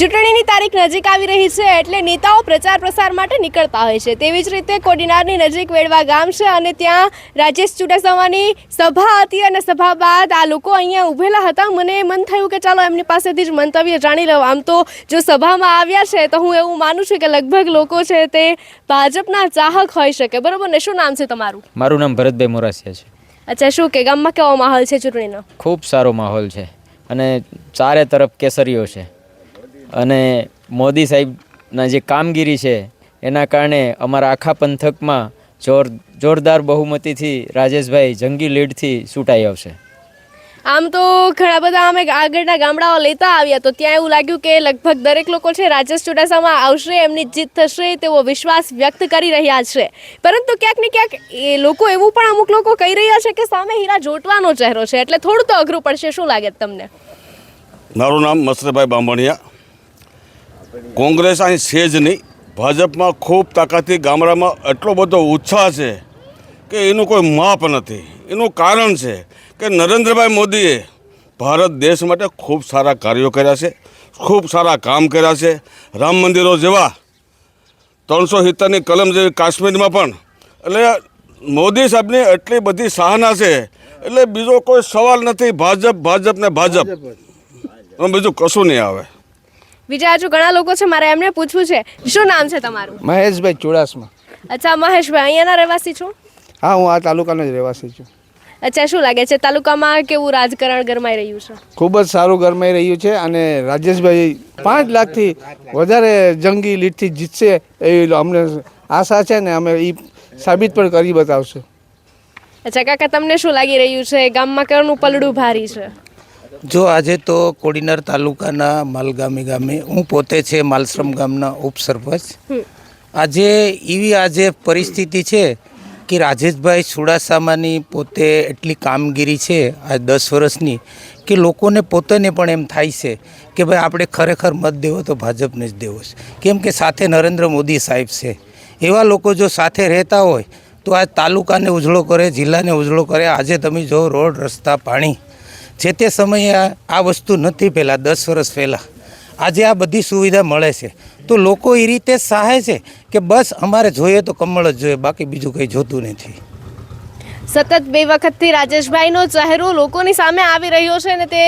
ચૂંટણીની તારીખ નજીક આવી રહી છે એટલે નેતાઓ પ્રચાર પ્રસાર માટે નીકળતા હોય છે. તેવી જ રીતે કોડીનારની નજીક વેડવા ગામ છે અને ત્યાં રાજેશ ચુડાસમાની સભા હતી અને સભા બાદ આ લોકો અહીંયા ઊભેલા હતા. મને મન થયું કે ચાલો એમની પાસેથી જ મંતવ્ય જાણી લઉં. આમ તો જો સભામાં આવ્યા છે તો હું એવું માનું છું કે લગભગ લોકો છે તે ભાજપના ચાહક હોઈ શકે. બરાબર ને? શું નામ છે તમારું? મારું નામ ભરતભાઈ મોરાસિયા છે. અચ્છા શું કે? ગામમાં કેવો માહોલ છે ચૂંટણીનો? ખૂબ સારો માહોલ છે અને ચારે તરફ કેસરીઓ છે. અને મોદી સાહેબના જે કામગીરી છે એના કારણે અમારા આખા પંથકમાં જોર જોરદાર બહુમતીથી રાજેશભાઈ જંગી લીડથી ચૂંટાઈ આવશે. આમ તો ઘણા બધા અમે આગળના ગામડાઓ લેતા આવ્યા તો ત્યાં એવું લાગ્યું કે લગભગ દરેક લોકો છે રાજેશ ચુડાસામાં આવશે એમની જીત થશે તેવો વિશ્વાસ વ્યક્ત કરી રહ્યા છે. પરંતુ ક્યાંક ને ક્યાંક એ લોકો એવું પણ અમુક લોકો કહી રહ્યા છે કે સામે હીરા જોટવાનો ચહેરો છે એટલે થોડું તો અઘરું પડશે શું લાગે તમને? મારું નામ મસરભાઈ બાંભણિયા કોંગ્રેસ અહીં છે જ નહીં. ભાજપમાં ખૂબ તાકાતથી ગામડામાં એટલો બધો ઉત્સાહ છે કે એનું કોઈ માપ નથી. એનું કારણ છે કે નરેન્દ્રભાઈ મોદીએ ભારત દેશ માટે ખૂબ સારા કાર્યો કર્યા છે ખૂબ સારા કામ કર્યા છે. રામ મંદિરો જેવા ત્રણસો સિત્તેરની કલમ જેવી કાશ્મીરમાં પણ. એટલે મોદી સાહેબની એટલી બધી સહાના છે એટલે બીજો કોઈ સવાલ નથી. ભાજપ ભાજપ ને ભાજપ. બીજું કશું નહીં આવે. બીજા હજુ ઘણા લોકો છે મારે એમને પૂછવું છે. શું નામ છે તમારું? મહેશભાઈ ચુડાસમા. અચ્છા મહેશભાઈ અહીંયાના રહેવાસી છો? હા હું આ તાલુકાનો જ રહેવાસી છું. અચ્છા શું લાગે છે તાલુકામાં કેવું રાજકારણ ગરમાઈ રહ્યું છે? ખૂબ જ સારું ગરમાઈ રહ્યું છે અને રાજેશભાઈ પાંચ લાખથી વધારે જંગી લીડથી જીતશે એવી અમને આશા છે ને અમે એ સાબિત પણ કરી બતાવશું. અચ્છા કાકા તમને શું લાગી રહ્યું છે? ગામમાં કરનું પલડું ભારી છે? જો આજે તો કોડીનાર તાલુકાના માલગામી ગામે હું પોતે છે માલશ્રમ ગામના ઉપસરપંચ. આજે એવી આજે પરિસ્થિતિ છે કે રાજેશભાઈ ચુડાસામાની પોતે એટલી કામગીરી છે આ દસ વર્ષની કે લોકોને પોતાને પણ એમ થાય છે કે ભાઈ આપણે ખરેખર મત દેવો તો ભાજપને જ દેવો છે. કેમ કે સાથે નરેન્દ્ર મોદી સાહેબ છે. એવા લોકો જો સાથે રહેતા હોય તો આ તાલુકાને ઉજળો કરે જિલ્લાને ઉજળો કરે. આજે તમે જો રોડ રસ્તા પાણી જે તે સમયે આ વસ્તુ નથી પહેલાં દસ વર્ષ પહેલાં. આજે આ બધી સુવિધા મળે છે. તો લોકો એ રીતે સહાય છે કે બસ અમારે જોઈએ તો કમળ જ જોઈએ બાકી બીજું કંઈ જોતું નથી. સતત બે વખતથી રાજેશભાઈનો ચહેરો લોકોની સામે આવી રહ્યો છે અને તે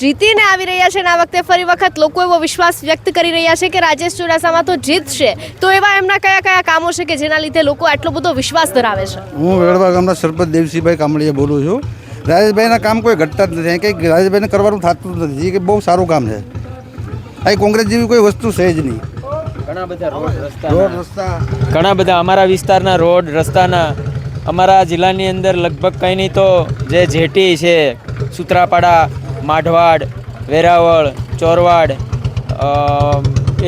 જીતીને આવી રહ્યા છે અને આ વખતે ફરી વખત લોકો એવો વિશ્વાસ વ્યક્ત કરી રહ્યા છે કે રાજેશ ચુડાસામાં તો જીતશે તો એવા એમના કયા કયા કામો છે કે જેના લીધે લોકો આટલો બધો વિશ્વાસ ધરાવે છે? હું વેડવા ગામના સરપંચ દેવસિંહભાઈ કામળીએ બોલું છું. રાજેશભાઈના કામ કોઈ ઘટતા જ નથી. કંઈક રાજેશભાઈને કરવાનું થતું નથી. એ કે બહુ સારું કામ છે. અહીં કોંગ્રેસ જેવી કોઈ વસ્તુ છે જ નહીં. ઘણા બધા રોડ રસ્તા. ઘણા બધા અમારા વિસ્તારના રોડ રસ્તાના અમારા જિલ્લાની અંદર લગભગ કંઈ નહીં તો જે જેટી છે સુત્રાપાડા માઢવાડ વેરાવળ ચોરવાડ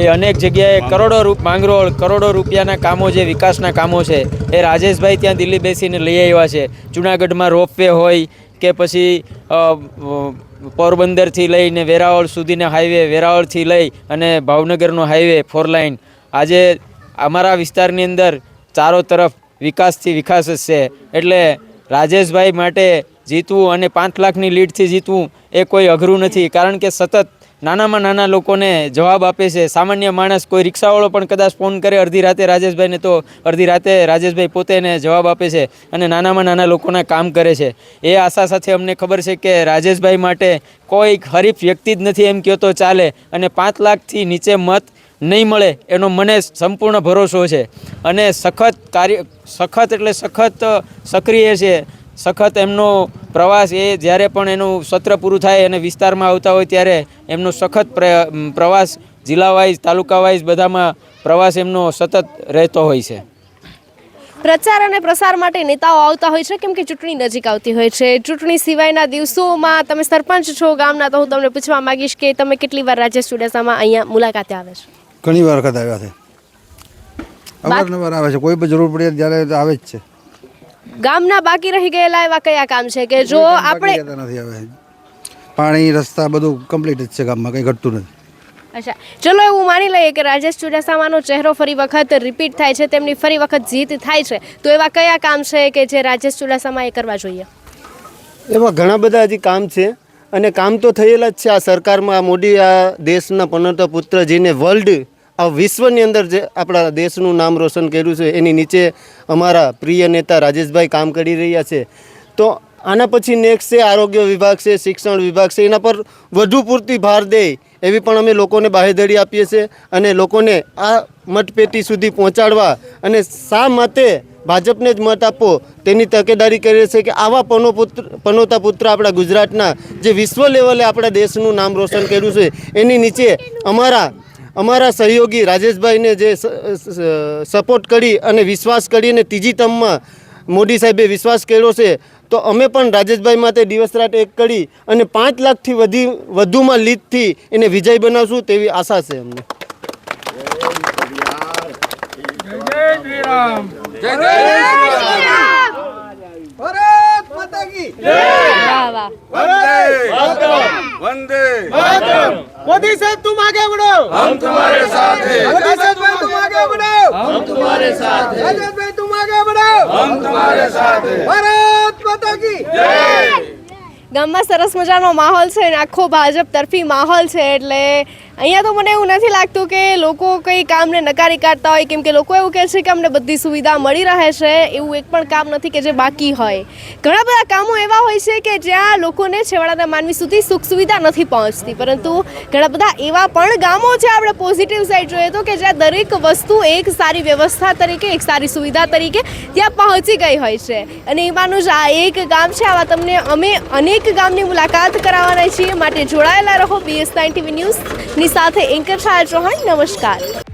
એ અનેક જગ્યાએ કરોડો રૂપ માંગરોળ કરોડો રૂપિયાના કામો જે વિકાસના કામો છે એ રાજેશભાઈ ત્યાં દિલ્હી બેસીને લઈ આવ્યા છે. જુનાગઢમાં રોપવે હોય કે પછી પોરબંદરથી લઈને વેરાવળ સુધીના હાઈવે વેરાવળથી લઈ અને ભાવનગરનો હાઈવે ફોર લાઇન આજે અમારા વિસ્તારની અંદર ચારો તરફ વિકાસથી વિકાસ જ છે. એટલે રાજેશભાઈ માટે જીતવું અને પાંચ લાખની લીડથી જીતવું એ કોઈ અઘરું નથી. કારણ કે સતત નાનામાં નાના લોકોને જવાબ આપે છે. સામાન્ય માણસ કોઈ રિક્ષાવાળો પણ કદાચ ફોન કરે, અડધી રાતે રાજેશભાઈને તો અડધી રાતે રાજેશભાઈ પોતે એને જવાબ આપે છે અને નાનામાં નાના લોકોના કામ કરે છે. એ આશા સાથે અમને ખબર છે કે રાજેશભાઈ માટે કોઈ હરીફ વ્યક્તિ જ નથી એમ કહેતો ચાલે અને પાંચ લાખથી નીચે મત નહીં મળે એનો મને સંપૂર્ણ ભરોસો છે. અને સખત કાર્ય, સખત એટલે સખત સક્રિય છે. સખત એમનો પ્રવાસ એ જ્યારે પણ એનું સત્ર પૂરું થાય અને વિસ્તારમાં આવતા હોય ત્યારે એમનો સખત પ્રવાસ જિલ્લા વાઇઝ તાલુકા વાઇઝ બધામાં પ્રવાસ એમનો સતત રહેતો હોય છે. પ્રચાર અને પ્રસાર માટે નેતાઓ આવતા હોય છે કેમ કે ચૂંટણી નજીક આવતી હોય છે. ચૂંટણી સિવાયના દિવસોમાં તમે સરપંચ છો ગામના તો હું તમને પૂછવા માંગીશ કે તમે કેટલી વાર રાજેશ ચુડાસામાં અહીંયા મુલાકાતે આવે છો? ઘણી વાર વખત આવ્યા છે. અવારનવાર આવે છે. કોઈ પણ જરૂર પડે ત્યારે આવે જ છે. ગામના બાકી રહી ગયેલા એવા કયા કામ છે કે જો આપણે નથી પાણી રસ્તા બધું કમ્પ્લીટ જ છે ગામમાં કંઈ ઘટતું નથી. અચ્છા. ચલો એવું માની લઈએ કે રાજેશ ચુડાસામાનો ચહેરો ફરી વખત રિપીટ થાય છે તેમની ફરી વખત જીત થાય છે. તો એવા કયા કામ છે કે જે રાજેશ ચુડાસામાએ કરવા જોઈએ? એવા ઘણા બધા હજી કામ છે અને કામ તો થયેલા જ છે આ સરકારમાં. મોદી આ દેશના પનોતા પુત્ર જેને વર્લ્ડ આ વિશ્વની અંદર જે આપણા દેશનું નામ રોશન કર્યું છે, એની નીચે અમારા પ્રિય નેતા રાજેશભાઈ કામ કરી રહ્યા છે. તો આના પછી નેક્સ્ટ છે આરોગ્ય વિભાગ છે, શિક્ષણ વિભાગ છે, એના પર વધુ પૂરતી ભાર દે એવી પણ અમે લોકોને બાહેધરી આપીએ છીએ અને લોકોને આ મતપેટી સુધી પહોંચાડવા અને શા માટે ભાજપને જ મત આપો તેની તકેદારી કરીએ છીએ કે આવા પનોપુત્ર પનોતા પુત્ર આપણા ગુજરાતના જે વિશ્વ લેવલે આપણા દેશનું નામ રોશન કર્યું છે, એની નીચે અમારા અમારા સહયોગી રાજેશભાઈને જે સપોર્ટ કરી અને વિશ્વાસ કરી અને ત્રીજી ટર્મમાં મોદી સાહેબે વિશ્વાસ કર્યો છે તો અમે પણ રાજેશભાઈ માટે દિવસ રાત એક કરી અને પાંચ લાખથી વધી વધુમાં લીડથી એને વિજય બનાવશું તેવી આશા છે અમને. વંદે. मोदी साहब तुम आगे बढ़ो हम तुम्हारे साथ हैं मोदी साहब तुम आगे बढ़ो हम तुम्हारे साथ हैं राजेश भाई तुम आगे बढ़ो हम तुम्हारे साथ हैं भारत माता की ગામમાં સરસ મજાનો માહોલ છે અને આખો ભાજપ તરફી માહોલ છે એટલે અહીંયા તો મને એવું નથી લાગતું કે લોકો કંઈ કામને નકારી કાઢતા હોય, કેમ કે લોકો એવું કહે છે કે અમને બધી સુવિધા મળી રહે છે, એવું એક પણ કામ નથી કે જે બાકી હોય. ઘણા બધા કામો એવા હોય છે કે જ્યાં લોકોને છેવાડાના માનવી સુધી સુખ સુવિધા નથી પહોંચતી, પરંતુ ઘણા બધા એવા પણ ગામો છે આપણે પોઝિટિવ સાઈડ જોઈએ તો કે જ્યાં દરેક વસ્તુ એક સારી વ્યવસ્થા તરીકે, એક સારી સુવિધા તરીકે ત્યાં પહોંચી ગઈ હોય છે. અને એમાંનું જ આ એક ગામ છે, આવા તમને અમે અનેક ગામની મુલાકાત કરાવવાના છીએ. માટે જોડાયેલા રહો બીએસ નાઇન ટીવી ન્યૂઝની સાથે એન્કર શાહ ચૌહાણ નમસ્કાર.